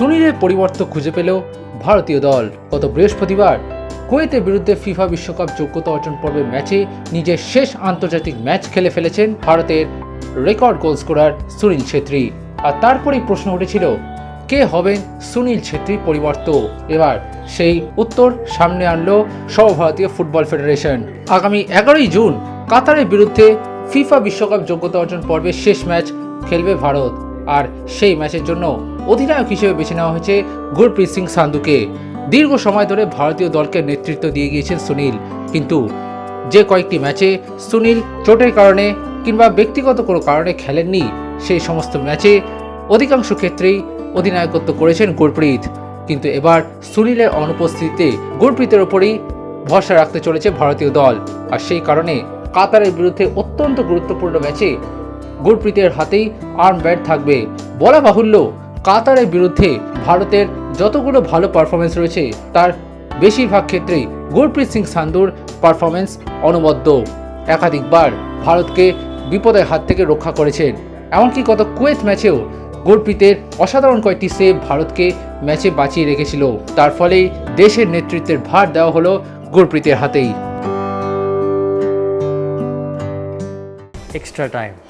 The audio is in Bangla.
সুনীলের পরিবর্তন খুঁজে পেল ভারতীয় দল গত বৃহস্পতিবার কুয়েতের বিরুদ্ধে ফিফা বিশ্বকাপ যোগ্যতা অর্জন পর্বের ম্যাচে নিজের শেষ আন্তর্জাতিক ম্যাচ খেলে ফেলেছেন ভারতের record goal scorer Sunil Chhetri. আর তারপরেই প্রশ্ন উঠেছিল, কে হবেন সুনীল ছেত্রীর পরিবর্তন এবার সেই উত্তর সামনে আনলো সর্বভারতীয় ফুটবল ফেডারেশন। আগামী এগারোই জুন কাতারের বিরুদ্ধে ফিফা বিশ্বকাপ যোগ্যতা অর্জন পর্বের শেষ ম্যাচ খেলবে ভারত। আর সেই ম্যাচের জন্য অধিনায়ক হিসেবে বেছে নেওয়া হয়েছে গুরপ্রীত সিং সান্ধুকে। দীর্ঘ সময় ধরে ভারতীয় দলকে নেতৃত্ব দিয়ে গিয়েছেন সুনীল। কিন্তু যে কয়েকটি ম্যাচে সুনীল চোটের কারণে কিংবা ব্যক্তিগত কোনো কারণে খেলেননি, সেই সমস্ত ম্যাচে অধিকাংশ ক্ষেত্রেই অধিনায়কত্ব করেছেন গুরপ্রীত। কিন্তু এবার সুনীলের অনুপস্থিতিতে গুরপ্রীতের ওপরেই ভরসা রাখতে চলেছে ভারতীয় দল। আর সেই কারণে কাতারের বিরুদ্ধে অত্যন্ত গুরুত্বপূর্ণ ম্যাচে গুরপ্রীতের হাতেই আর্ম ব্যাট থাকবে। বলা বাহুল্য, কাতারের বিরুদ্ধে ভারতের যতগুলো ভালো পারফরমেন্স রয়েছে, তার বেশিরভাগ ক্ষেত্রেই গুরপ্রীত সিং সান্ধুর পারফরমেন্স অনবদ্য। একাধিকবার ভারতকে বিপদের হাত থেকে রক্ষা করেছেন। এমনকি গত কুয়েত ম্যাচেও গুরপ্রীতের অসাধারণ কয়েকটি সেভ ভারতকে ম্যাচে বাঁচিয়ে রেখেছিল। তার ফলে দেশের নেতৃত্বের ভার দেওয়া হলো গুরপ্রীতের হাতেই। Extra time.